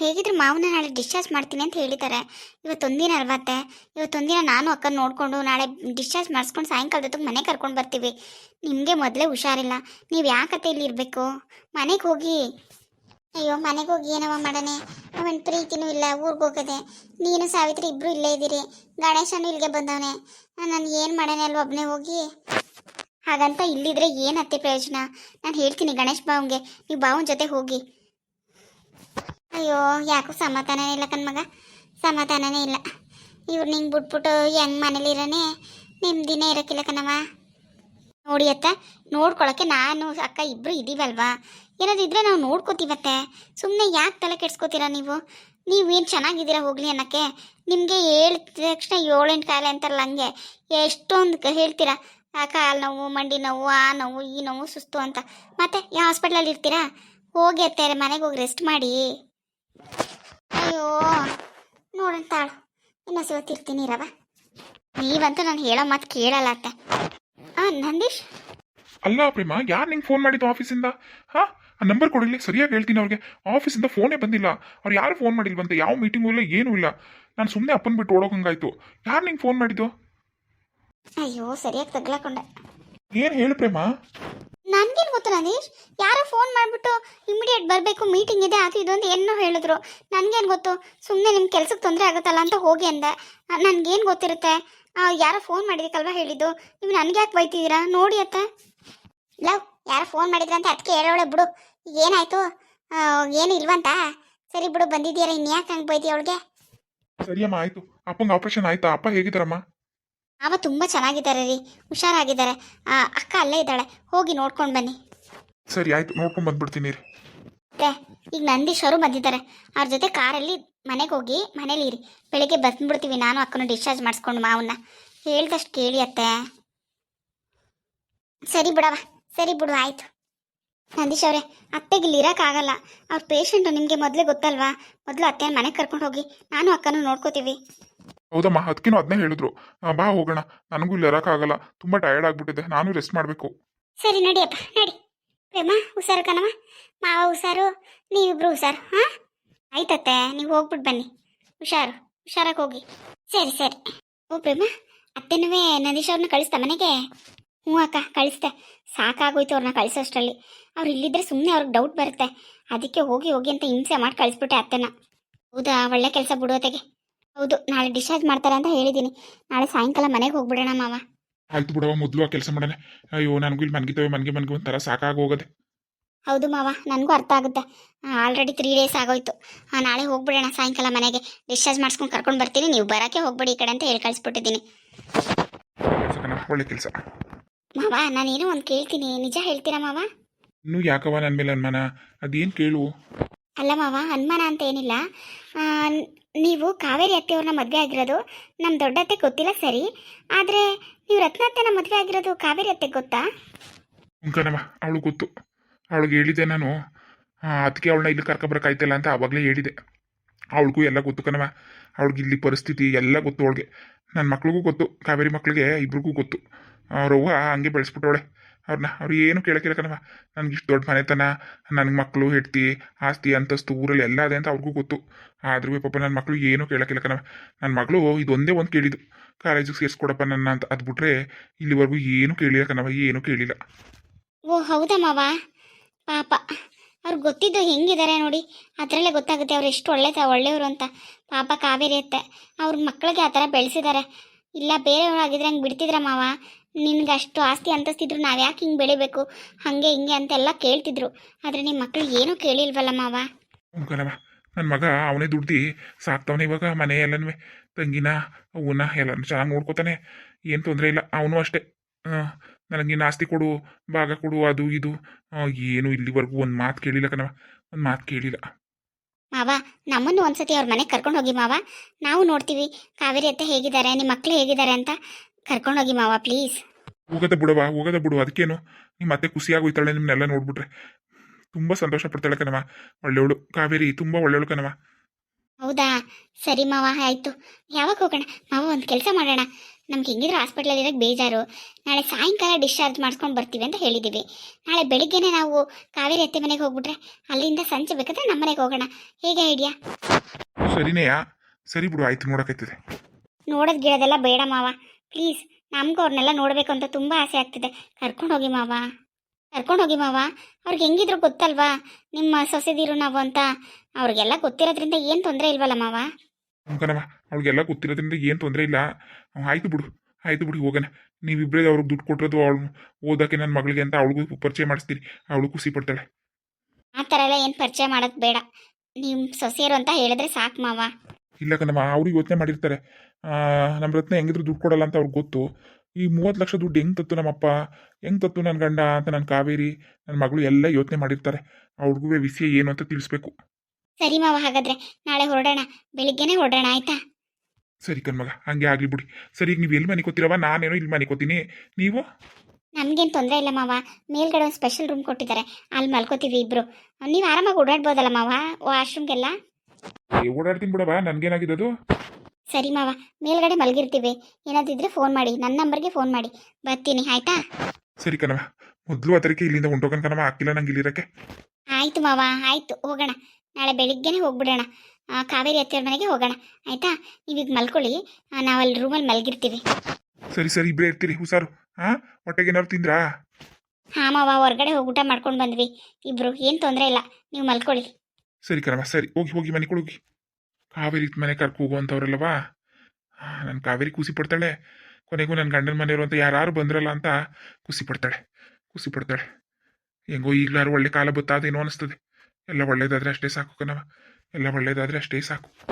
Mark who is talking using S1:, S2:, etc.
S1: ಹೇಗಿದ್ರು ಮಾವನ ನಾಳೆ ಡಿಸ್ಚಾರ್ಜ್ ಮಾಡ್ತೀನಿ ಅಂತ ಹೇಳಿದ್ದಾರೆ. ಇವತ್ತೊಂದಿನ ಅಲ್ವತ್ತೆ? ಇವತ್ತೊಂದಿನ ನಾನು ಅಕ್ಕ ನೋಡಿಕೊಂಡು ನಾಳೆ ಡಿಸ್ಚಾರ್ಜ್ ಮಾಡಿಸ್ಕೊಂಡು ಸಾಯಂಕಾಲದೊತ್ತಿಗೆ ಮನೆ ಕರ್ಕೊಂಡು ಬರ್ತೀವಿ. ನಿಮಗೆ ಮೊದಲೇ ಹುಷಾರಿಲ್ಲ. ನೀವು ಯಾಕತ್ತೆ ಇಲ್ಲಿ ಇರಬೇಕು? ಮನೆಗೆ ಹೋಗಿ. ಅಯ್ಯೋ, ಮನೆಗೆ ಹೋಗಿ ಏನವ ಮಾಡನೆ ಅವನ ಪ್ರೀತಿನೂ ಇಲ್ಲ, ಊರಿಗೆ ಹೋಗದೆ. ನೀನು ಸಾವಿತ್ರಿ ಇಬ್ಬರು ಇಲ್ಲೇ ಇದ್ದೀರಿ. ಗಣೇಶನು ಇಲ್ಲಿಗೆ ಬಂದವನೆ. ನಾನು ಏನು ಮಾಡನೆ ಅಲ್ವ ಒಬ್ಬನೇ ಹೋಗಿ? ಹಾಗಂತ ಇಲ್ಲಿದ್ರೆ ಏನತ್ತೆ ಪ್ರಯೋಜನ? ನಾನು ಹೇಳ್ತೀನಿ ಗಣೇಶ್ ಬಾವಂಗೆ ನೀವು ಬಾವನ ಜೊತೆ ಹೋಗಿ. ಅಯ್ಯೋ, ಯಾಕೋ ಸಮಾಧಾನನೇ ಇಲ್ಲ ಕಣ್ಮಗ ಸಮಾಧಾನನೇ ಇಲ್ಲ. ಇವ್ರು ನಿಂಗೆ ಬಿಟ್ಬಿಟ್ಟು ಹೆಂಗೆ ಮನೇಲಿರೋನೆ ನಿಮ್ಮ ನೆಮ್ಮದಿನೇ ಇರೋಕ್ಕಿಲ್ಲ ಕಣವ ನೋಡಿ ಅತ್ತ, ನೋಡ್ಕೊಳಕ್ಕೆ ನಾನು, ಅಕ್ಕ ಇಬ್ಬರು ಇದೀವಲ್ವಾ? ಏನಾದ್ರು ಇದ್ರೆ ನಾವು ನೋಡ್ಕೋತೀವತ್ತೆ. ಸುಮ್ಮನೆ ಯಾಕೆ ತಲೆ ಕೆಡ್ಸ್ಕೋತೀರಾ ನೀವು? ನೀವೇನು ಚೆನ್ನಾಗಿದ್ದೀರಾ ಹೋಗಲಿ ಅನ್ನಕ್ಕೆ? ನಿಮಗೆ ಹೇಳಿದ ತಕ್ಷಣ ಏಳೆಂಟು ಕಾಯಿಲೆ ಅಂತಾರಲ್ಲ ಹಂಗೆ. ಎಷ್ಟೊಂದು ಹೇಳ್ತೀರಾ? ಆ ಕಾಲು ನೋವು, ಮಂಡಿ ನೋವು, ಆ ನೋವು, ಈ ನೋವು, ಸುಸ್ತು ಅಂತ. ಮತ್ತೆ ಯಾವ ಹಾಸ್ಪಿಟ್ಲಲ್ಲಿ ಇರ್ತೀರಾ? ಹೋಗಿ ಅತ್ತಾರೆ ಮನೆಗೆ ಹೋಗಿ ರೆಸ್ಟ್ ಮಾಡಿ. ಅಯ್ಯೋ ನೋಡಂತಾಳು ತಾಳು ಇನ್ನು ಸಿವತ್ತಿರ್ತೀನಿ ರವ. ನೀವಂತೂ ನಾನು ಹೇಳೋ ಮಾತು ಕೇಳಲ್ಲ ಅತ್ತೆ. ಆ ನಂದೀಶ್?
S2: ಅಲ್ಲ ಪ್ರೇಮ ಯಾರು ನಿಂಗೆ ಫೋನ್ ಮಾಡಿದ್ದು ಆಫೀಸಿಂದ? ಹಾ? ಆ ನಂಬರ್ ಕೊಡಿಲಿ ಸರಿಯಾಗಿ ಹೇಳ್ತೀನಿ ಅವ್ರಿಗೆ. ಆಫೀಸಿಂದ ಫೋನೇ ಬಂದಿಲ್ಲ. ಅವ್ರು ಯಾರು ಫೋನ್ ಮಾಡಿಲ್ಲ ಬಂತೆ ಯಾವ ಮೀಟಿಂಗು ಇಲ್ಲ ಏನೂ ಇಲ್ಲ. ನಾನು ಸುಮ್ಮನೆ ಅಪ್ಪನ ಬಿಟ್ಟು ಓಡೋಕಂಗಾಯ್ತು. ಯಾರು ನಿಂಗೆ ಫೋನ್ ಮಾಡಿದ್ದು?
S1: ಅಯ್ಯೋ ಸರಿಯಾಗಿ ತಗ್ಲಾಕೊಂಡೆ.
S2: ಏನು ಹೇಳು ಪ್ರೇಮ?
S1: ನನ್ಗೇನು ಗೊತ್ತು ನೀಶ್ ಯಾರೋ ಫೋನ್ ಮಾಡಿಬಿಟ್ಟು ಇಮಿಡಿಯೇಟ್ ಬರಬೇಕು ಮೀಟಿಂಗ್ ಇದೆ, ಅದು ಇದೊಂದು ಏನೋ ಹೇಳಿದ್ರು. ನನಗೇನು ಗೊತ್ತು? ಸುಮ್ಮನೆ ನಿಮ್ಮ ಕೆಲಸಕ್ಕೆ ತೊಂದರೆ ಆಗುತ್ತಲ್ಲ ಅಂತ ಹೋಗಿ ಅಂದೆ. ನನಗೇನು ಗೊತ್ತಿರುತ್ತೆ? ಯಾರೋ ಫೋನ್ ಮಾಡಿದಕ್ಕಲ್ವಾ ಹೇಳಿದ್ದು? ನೀವು ನನಗೆ ಯಾಕೆ ಬೈತಿದ್ದೀರಾ ನೋಡಿ ಅತ್ತ. ಲವ್, ಯಾರೋ ಫೋನ್ ಮಾಡಿದ್ರ ಅಂತ ಅದಕ್ಕೆ ಹೇಳೋಳೆ ಬಿಡು. ಏನಾಯ್ತು? ಏನು ಇಲ್ವಂತ ಸರಿ ಬಿಡು ಬಂದಿದ್ದೀರಾ ಇನ್ಯಾಕೆ ಹಂಗೆ ಬೈದಿ ಅವಳಿಗೆ?
S2: ಸರಿಯಮ್ಮ, ಆಯಿತು. ಅಪ್ಪಂಗೆ ಆಪರೇಷನ್ ಆಯ್ತಾ? ಅಪ್ಪ ಹೇಗಿದ್ದಾರಮ್ಮ?
S1: ಅವ ತುಂಬ ಚೆನ್ನಾಗಿದ್ದಾರೆ ರೀ. ಹುಷಾರಾಗಿದ್ದಾರೆ. ಆ, ಅಕ್ಕ ಅಲ್ಲೇ ಇದ್ದಾಳೆ. ಹೋಗಿ ನೋಡ್ಕೊಂಡು ಬನ್ನಿ.
S2: ಸರಿ ಆಯ್ತು. ನೋಡ್ಕೊಂಡು ಬಂದ್ಬಿಡ್ತೀನಿ ರೀ.
S1: ಮತ್ತೆ ಈಗ ನಂದೀಶ್ ಅವರು ಬಂದಿದ್ದಾರೆ. ಅವ್ರ ಜೊತೆ ಕಾರಲ್ಲಿ ಮನೆಗೆ ಹೋಗಿ ಮನೇಲಿ ಇರಿ. ಬೆಳಿಗ್ಗೆ ಬಂದ್ಬಿಡ್ತೀವಿ. ನಾನು ಅಕ್ಕನ ಡಿಸ್ಚಾರ್ಜ್ ಮಾಡಿಸ್ಕೊಂಡು ಮಾವನ್ನ. ಹೇಳ್ದಷ್ಟು ಕೇಳಿ ಅತ್ತೆ. ಸರಿ ಬಿಡವ ಸರಿ ಬಿಡು ಆಯ್ತು. ನಂದೀಶ್ ಅವರೇ ಅತ್ತೆಗೆ ಇಲ್ಲಿ ಇರೋಕ್ಕಾಗಲ್ಲ ಅವ್ರ ಪೇಷಂಟು ನಿಮಗೆ ಮೊದಲೇ ಗೊತ್ತಲ್ವಾ? ಮೊದಲು ಅತ್ತೆ ಮನೆಗೆ ಕರ್ಕೊಂಡು ಹೋಗಿ. ನಾನು ಅಕ್ಕನೂ ನೋಡ್ಕೋತೀವಿ.
S2: ಹೌದಮ್ಮ ಅದಕ್ಕೇನು ಅದನ್ನೇ ಹೇಳಿದ್ರು. ಬಾ ಹೋಗೋಣ. ನನಗೂ ಇಲ್ಲಿ ಇರೋಕ್ಕಾಗಲ್ಲ. ತುಂಬ ಟಯರ್ಡ್ ಆಗಿಬಿಟ್ಟಿದೆ ನಾನು ರೆಸ್ಟ್ ಮಾಡಬೇಕು.
S1: ಸರಿ, ನಡಿಯಪ್ಪ. ನಡಿ. ಪ್ರೇಮ, ಹುಷಾರು ಕಣವ ಮಾವ ಹುಷಾರು, ನೀವಿಬ್ರು ಹುಷಾರು, ಹಾಂ? ಆಯ್ತತ್ತೆ, ನೀವು ಹೋಗ್ಬಿಟ್ಟು ಬನ್ನಿ. ಹುಷಾರು, ಹುಷಾರಾಗಿ ಹೋಗಿ. ಸರಿ ಸರಿ. ಓ, ಪ್ರೇಮ ಅತ್ತೆನೂ ನದೀಶ್ ಅವ್ರನ್ನ ಕಳಿಸ್ತಾ ಮನೆಗೆ? ಹ್ಞೂ ಅಕ್ಕ, ಕಳಿಸ್ತೆ. ಸಾಕಾಗೋಯ್ತು ಅವ್ರನ್ನ ಕಳಿಸೋಷ್ಟರಲ್ಲಿ. ಅವ್ರು ಇಲ್ಲಿದ್ರೆ ಸುಮ್ಮನೆ ಅವ್ರಿಗೆ ಡೌಟ್ ಬರುತ್ತೆ. ಅದಕ್ಕೆ ಹೋಗಿ ಹೋಗಿ ಅಂತ ಹಿಂಸೆ ಮಾಡಿ ಕಳಿಸ್ಬಿಟ್ಟೆ ಅತ್ತೆನ. ಹೌದಾ, ಒಳ್ಳೆ ಕೆಲಸ ಬಿಡೋತೆಗೆ ಹೌದು ನಾಳೆ ಡಿಸ್ಚಾರ್ಜ್ ಮಾಡ್ತಾರೆ ಅಂತ ಹೇಳಿದ್ದೀನಿ ನಾಳೆ ಸಾಯಂಕಾಲ ಮನೆಗೆ ಹೋಗ್ಬಿಡೋಣ ಮಾವ.
S2: ಆಯ್ತು ಬಿಡವ ಮೊದಲು ಆ ಕೆಲಸ ಮಾಡೋಣ. ಅಯ್ಯೋ ನನಗೂ ಇಲ್ಲಿ ಮನ್ಗಿತವೆ ಮನ್ಗೆ ಮನ್ಗೆ ಒಂಥರ ಸಾಕಾಗಿ ಹೋಗೋದೆ.
S1: ಹೌದು ಮಾವ ನನಗೂ ಅರ್ಥ ಆಗುತ್ತೆ. ಆಲ್ರೆಡಿ ತ್ರೀ ಡೇಸ್ ಆಗೋಯ್ತು. ನಾಳೆ ಹೋಗ್ಬಿಡೋಣ ಸಾಯಂಕಾಲ ಮನೆಗೆ. ಡಿಸ್ಚಾರ್ಜ್ ಮಾಡಿಸ್ಕೊಂಡು ಕರ್ಕೊಂಡು ಬರ್ತೀನಿ. ನೀವು ಬರೋಕ್ಕೆ ಹೋಗ್ಬೇಡಿ ಈ ಕಡೆ ಅಂತ ಹೇಳಿ ಕಳಿಸ್ಬಿಟ್ಟಿದ್ದೀನಿ.
S2: ಒಳ್ಳೆ ಕೆಲಸ.
S1: ಮಾವ ನಾನೇನೋ ಒಂದು ಕೇಳ್ತೀನಿ. ನಿಜ ಹೇಳ್ತೀರಾ ಮಾವ?
S2: ಇನ್ನೂ ಯಾಕವ ನನ್ನ ಮೇಲೆ ಅನುಮಾನ? ಅದೇನು ಕೇಳು?
S1: ಅಲ್ಲ ಮಾವ ಅನುಮಾನ ಅಂತ ಏನಿಲ್ಲ. ನೀವು ಕಾವೇರಿ ಅತ್ತೆಯವ್ರನ್ನ ಮದುವೆ ಆಗಿರೋದು ನಮ್ಮ ದೊಡ್ಡತ್ತೆ ಗೊತ್ತಿಲ್ಲ ಸರಿ, ಆದರೆ ನೀವು ರತ್ನ ಅತ್ತೆನ ಮದುವೆ ಆಗಿರೋದು ಕಾವೇರಿ ಅತ್ತೆ ಗೊತ್ತಾ?
S2: ಉಂಕನವ ಅವಳು ಗೊತ್ತು. ಅವಳಿಗೆ ಹೇಳಿದೆ ನಾನು. ಅದಕ್ಕೆ ಅವಳನ್ನ ಇಲ್ಲಿ ಕರ್ಕೊಬರಕಾಯ್ತಿಲ್ಲ ಅಂತ ಅವಾಗಲೇ ಹೇಳಿದೆ. ಅವಳಿಗೂ ಎಲ್ಲ ಗೊತ್ತು ಕಣವ ಅವಳಿಗೆ ಇಲ್ಲಿ ಪರಿಸ್ಥಿತಿ ಎಲ್ಲ ಗೊತ್ತು ಅವಳಿಗೆ. ನನ್ನ ಮಕ್ಳಿಗೂ ಗೊತ್ತು, ಕಾವೇರಿ ಮಕ್ಳಿಗೆ ಇಬ್ರಿಗೂ ಗೊತ್ತು. ಅವ್ರವ್ವ ಹಂಗೆ ಬೆಳೆಸ್ಬಿಟ್ಟವಳೆ. ಅವ್ರನ್ನ ಅವ್ರು ಏನು ಕೇಳಕ್ಕಿಲ್ಲ ಕಣವ ನನಗೆ ಇಷ್ಟು ದೊಡ್ಡ ಮನೆತನ, ನನಗೆ ಮಕ್ಕಳು ಹೆಡ್ತಿ, ಆಸ್ತಿ, ಅಂತಸ್ತು, ಊರಲ್ಲಿ ಎಲ್ಲ ಅದೇ ಅಂತ ಅವ್ರಿಗೂ ಗೊತ್ತು. ಆದ್ರೂ ಪಾಪ ನನ್ನ ಮಕ್ಕಳು ಏನೂ ಕೇಳಕ್ಕಿಲ್ಲ ಕಣವ ನನ್ನ ಮಗಳು ಇದೊಂದೇ ಒಂದು ಕೇಳಿದ್ದು. ಕಾಲೇಜಿಗೆ ಸೇರಿಸ್ಕೊಡಪ್ಪ ನನ್ನ ಅಂತ ಅದು ಬಿಟ್ರೆ ಇಲ್ಲಿವರೆಗೂ ಏನೂ ಕೇಳಿಲ್ಲ ಕಣವ ಏನೂ ಕೇಳಿಲ್ಲ.
S1: ಓ, ಹೌದಾ ಮಾವ? ಪಾಪ. ಅವ್ರಿಗೆ ಗೊತ್ತಿದ್ದು ಹೆಂಗಿದ್ದಾರೆ ನೋಡಿ. ಅದರಲ್ಲೇ ಗೊತ್ತಾಗುತ್ತೆ ಅವ್ರು ಎಷ್ಟು ಒಳ್ಳೆ ಒಳ್ಳೆಯವರು ಅಂತ. ಪಾಪ ಕಾವೇರಿ ಅತ್ತೆ. ಅವ್ರ ಮಕ್ಕಳಿಗೆ ಆ ಥರ ಬೆಳೆಸಿದ್ದಾರೆ ಇಲ್ಲ, ಬೇರೆಯವ್ರು ಆಗಿದ್ರೆ ಹಂಗೆ ಬಿಡ್ತಿದ್ರ ಮಾವ? ನಿನ್ಗೆ ಅಷ್ಟು ಆಸ್ತಿ ಅಂತಸ್ತಿದ್ರು ನಾವು ಯಾಕೆ ಹಿಂಗೆ ಬೆಳಿಬೇಕು ಹಾಗೆ ಹಿಂಗೆ ಅಂತೆಲ್ಲ ಕೇಳ್ತಿದ್ರು. ಆದರೆ ನಿಮ್ಮ ಮಕ್ಕಳು ಏನೂ ಕೇಳಿಲ್ವಲ್ಲ ಮಾವ?
S2: ಕಣವ ನನ್ನ ಮಗ ಅವನೇ ದುಡ್ದು ಸಾಕ್ತವನೇ ಇವಾಗ ಮನೆ ಎಲ್ಲನೂ ತಂಗಿನ ಅವನ್ನ ಎಲ್ಲನೂ ಚೆನ್ನಾಗಿ ನೋಡ್ಕೋತಾನೆ. ಏನು ತೊಂದರೆ ಇಲ್ಲ ಅವನು ಅಷ್ಟೇ. ನನಗಿನ್ನು ಆಸ್ತಿ ಕೊಡು ಭಾಗ ಕೊಡು ಅದು ಇದು. ಏನು ಇಲ್ಲಿವರೆಗೂ ಒಂದು ಮಾತು ಕೇಳಿಲ್ಲ ಕಣವ ಒಂದು ಮಾತು ಕೇಳಿಲ್ಲ.
S1: ಮಾವ ನಮ್ಮನ್ನು ಒಂದ್ಸತಿ ಅವ್ರ ಮನೆಗೆ ಕರ್ಕೊಂಡು ಹೋಗಿ ಮಾವ. ನಾವು ನೋಡ್ತೀವಿ ಕಾವೇರಿ ಅತ್ತೆ ಹೇಗಿದ್ದಾರೆ ನಿಮ್ಮ ಮಕ್ಕಳು ಹೇಗಿದ್ದಾರೆ ಅಂತ. ಕರ್ಕೊಂಡು ಹೋಗಿ ಮಾವ ಪ್ಲೀಸ್.
S2: ಹೋಗದ ಬಿಡವ ಹೋಗದ ಬಿಡು ಅದಕ್ಕೇನು? ನಿಮ್ಮ ಮತ್ತೆ ಖುಷಿಯಾಗೋಯ್ತಾಳೆ ನಿಮ್ಮನ್ನೆಲ್ಲ ನೋಡ್ಬಿಟ್ರೆ. ತುಂಬ ಸಂತೋಷ ಪಡ್ತಾಳೆ ಕಣವ ಒಳ್ಳೆಯವಳು. ಕಾವೇರಿ ತುಂಬ ಒಳ್ಳೆಯವಳು ಕಣವ
S1: ಹೌದಾ? ಸರಿ ಮಾವ ಆಯಿತು. ಯಾವಾಗ ಹೋಗೋಣ? ಮಾವ ಒಂದು ಕೆಲಸ ಮಾಡೋಣ. ನಮ್ಗೆ ಹೆಂಗಿದ್ರು ಹಾಸ್ಪಿಟ್ಲಲ್ಲಿ ಇರೋಕ್ಕೆ ಬೇಜಾರು. ನಾಳೆ ಸಾಯಂಕಾಲ ಡಿಸ್ಚಾರ್ಜ್ ಮಾಡಿಸ್ಕೊಂಡು ಬರ್ತೀವಿ ಅಂತ ಹೇಳಿದ್ದೀವಿ ನಾಳೆ ಬೆಳಿಗ್ಗೆನೆ ನಾವು ಕಾವೇರಿ ಅತ್ತೆ ಮನೆಗೆ ಹೋಗ್ಬಿಟ್ರೆ ಅಲ್ಲಿಂದ ಸಂಜೆ ಬೇಕಾದ್ರೆ ನಮ್ಮ ಮನೆಗೆ ಹೋಗೋಣ. ಹೇಗೆ ಐಡಿಯಾ
S2: ಸರಿನೇಯಾ? ಸರಿ ಬಿಡು ಆಯ್ತು ನೋಡೋಕೈತಿದೆ
S1: ನೋಡೋದು ಗಿಡದೆಲ್ಲ ಬೇಡ ಮಾವ. ಪ್ಲೀಸ್ ನಮ್ಗೂ ಅವ್ರನ್ನೆಲ್ಲ ನೋಡಬೇಕು ಅಂತ ತುಂಬ ಆಸೆ ಆಗ್ತಿದೆ. ಕರ್ಕೊಂಡು ಹೋಗಿ ಮಾವ. ಕರ್ಕೊಂಡು ಹೋಗಿ ಮಾವ. ಅವ್ರಿಗೆ ಹೆಂಗಿದ್ರು ಗೊತ್ತಲ್ವಾ? ನಿಮ್ಮ ಸೊಸೆದಿರು ನಾವು ಅಂತ. ಅವ್ರಿಗೆಲ್ಲ ಗೊತ್ತಿರೋದ್ರಿಂದ ಏನು ತೊಂದರೆ ಇಲ್ವಲ್ಲ ಮಾವ?
S2: ಅವ್ಳಿಗೆಲ್ಲ ಅವಳಿಗೆಲ್ಲ ಗೊತ್ತಿರೋದ್ರಿಂದ ಏನು ತೊಂದರೆ ಇಲ್ಲ. ಆಯ್ತು ಬಿಡು. ಆಯ್ತು ಬಿಡಿ ಹೋಗೋಣ. ನೀವಿಬ್ಬರೇ ಅವ್ರಿಗೆ ದುಡ್ಡು ಕೊಟ್ಟಿರೋದು ಅವಳು ಓದೋಕೆ ನನ್ನ ಮಗಳಿಗೆ ಅಂತ ಅವಳಿಗೂ ಪರಿಚಯ ಮಾಡಿಸ್ತೀರಿ. ಅವಳು ಖುಷಿ ಪಡ್ತಾಳೆ.
S1: ಆ ಥರ ಎಲ್ಲ ಏನು ಪರಿಚಯ ಮಾಡೋದು ಬೇಡ. ನಿಮ್ಮ ಸೊಸೆಯರು ಅಂತ ಹೇಳಿದ್ರೆ ಸಾಕು ಮಾವ.
S2: ಇಲ್ಲ ನಮ್ಮ ಅವ್ರಿಗೆ ಯೋಚನೆ ಮಾಡಿರ್ತಾರೆ. ನಮ್ಮ ರತ್ನ ಹೆಂಗಿದ್ರು ದುಡ್ಡು ಕೊಡಲ್ಲ ಅಂತ ಅವ್ರಿಗೆ ಗೊತ್ತು. ಈ ಮೂವತ್ತು ಲಕ್ಷ ದುಡ್ಡು ಹೆಂಗೆ ತತ್ತು ನಮ್ಮಪ್ಪ? ಹೆಂಗೆ ತತ್ತು ನನ್ನ ಗಂಡ ಅಂತ ನನ್ನ ಕಾವೇರಿ ನನ್ನ ಮಗಳು ಎಲ್ಲ ಯೋಚನೆ ಮಾಡಿರ್ತಾರೆ. ಅವ್ರಿಗೂ ವಿಷಯ ಏನು ಅಂತ ತಿಳಿಸ್ಬೇಕು.
S1: ಸರಿ ಮಾವ ಹಾಗಾದ್ರೆ ನಾಳೆ ಹೊರಡೋಣ. ಬೆಳಿಗ್ಗೆನೆ ಹೊರಡೋಣ ಆಯ್ತಾ?
S2: ಸರಿ ಕಣ್ಮಗ ಹಂಗೆ ಆಗಲಿ ಬಿಡಿ. ಸರಿ ಈಗ ನೀವು ಎಲ್ಲಿ ಮನಿಕೋತೀರವ ಕೂತಿರವ ನಾನೇನೋ ಇಲ್ಲಿ ಮನಿಕೋತೀನಿ ಕೂತೀನಿ ನೀವು?
S1: ನಮ್ಗೇನು ತೊಂದರೆ ಇಲ್ಲ ಮಾವ. ಮೇಲ್ಗಡೆ ಒಂದು ಸ್ಪೆಷಲ್ ರೂಮ್ ಕೊಟ್ಟಿದ್ದಾರೆ. ಅಲ್ಲಿ ಮಲ್ಕೋತೀವಿ ಇಬ್ರು. ನೀವು ಆರಾಮಾಗಿ ಓಡಾಡ್ಬೋದಲ್ಲ ಮಾವ? ವಾಶ್ರೂಮ್ಗೆಲ್ಲ
S2: ಓಡಾಡ್ತೀನಿ ಬಿಡವ ನನಗೇನಾಗಿದ್ದು
S1: ಸರಿ ಮಾವ ಮೇಲ್ಗಡೆ ಮಲಗಿರ್ತೀವಿ. ಏನಾದಿದ್ರೆ ಫೋನ್ ಮಾಡಿ ನನ್ನ ನಂಬರ್ಗೆ ಫೋನ್ ಮಾಡಿ. ಬರ್ತೀನಿ ಆಯ್ತಾ?
S2: ಸರಿ ಕಣವ ಮೊದಲು ಅದಕ್ಕೆ ಇಲ್ಲಿಂದ ಹೊಂಟೋಗನ್ ಕಣವ ಹಾಕಿಲ್ಲ ನಂಗೆ ಇಲ್ಲಿರಕ್ಕೆ
S1: ಆಯ್ತು ಮಾವ ಆಯ್ತು ಹೋಗೋಣ. ನಾಳೆ ಬೆಳಿಗ್ಗೆನೆ ಹೋಗ್ಬಿಡೋಣ. ಆ, ಕಾವೇರಿ ಹತ್ತಿರ ಮನೆಗೆ ಹೋಗೋಣ ಆಯ್ತಾ? ನೀವೀಗ ಮಲ್ಕೊಳ್ಳಿ ನಾವಲ್ಲಿ ರೂಮಲ್ಲಿ ಮಲಗಿರ್ತೀವಿ.
S2: ಸರಿ ಸರಿ ಇಬ್ಬರೇ ಇರ್ತೀರಿ ಹುಷಾರು. ಹಾಂ ಹೊಟ್ಟೆಗೆ ಏನಾದ್ರು ತಿಂದ್ರಾ?
S1: ಹಾಂ ಮಾವ ಹೊರಗಡೆ ಹೋಗಿ ಊಟ ಮಾಡ್ಕೊಂಡು ಬಂದ್ವಿ. ಇಬ್ರು ಏನು ತೊಂದರೆ ಇಲ್ಲ ನೀವು ಮಲ್ಕೊಳ್ಳಿ.
S2: ಸರಿ ಕಣವ ಸರಿ. ಹೋಗಿ ಹೋಗಿ ಮನೆ ಹೋಗಿ ಕಾವೇರಿ ಮನೆ ಕರ್ಕೊ ಹೋಗುವಂಥವ್ರಲ್ಲವಾ ನನ್ನ ಕಾವೇರಿ ಖುಷಿ ಪಡ್ತಾಳೆ ಕೊನೆಗೂ ನನ್ನ ಗಂಡನ ಮನೆಯವರು ಅಂತ ಯಾರು ಬಂದ್ರಲ್ಲ ಅಂತ ಖುಷಿ ಪಡ್ತಾಳೆ ಖುಷಿ ಪಡ್ತಾಳೆ ಹೆಂಗೋ ಈಗಲಾರು ಒಳ್ಳೆ ಕಾಲ ಬತ್ತಾದೇನೋ ಅನಿಸ್ತದೆ. ಎಲ್ಲ ಒಳ್ಳೇದಾದರೆ ಅಷ್ಟೇ ಸಾಕು ಕಣವ ಎಲ್ಲ ಒಳ್ಳೇದಾದರೆ ಅಷ್ಟೇ ಸಾಕು.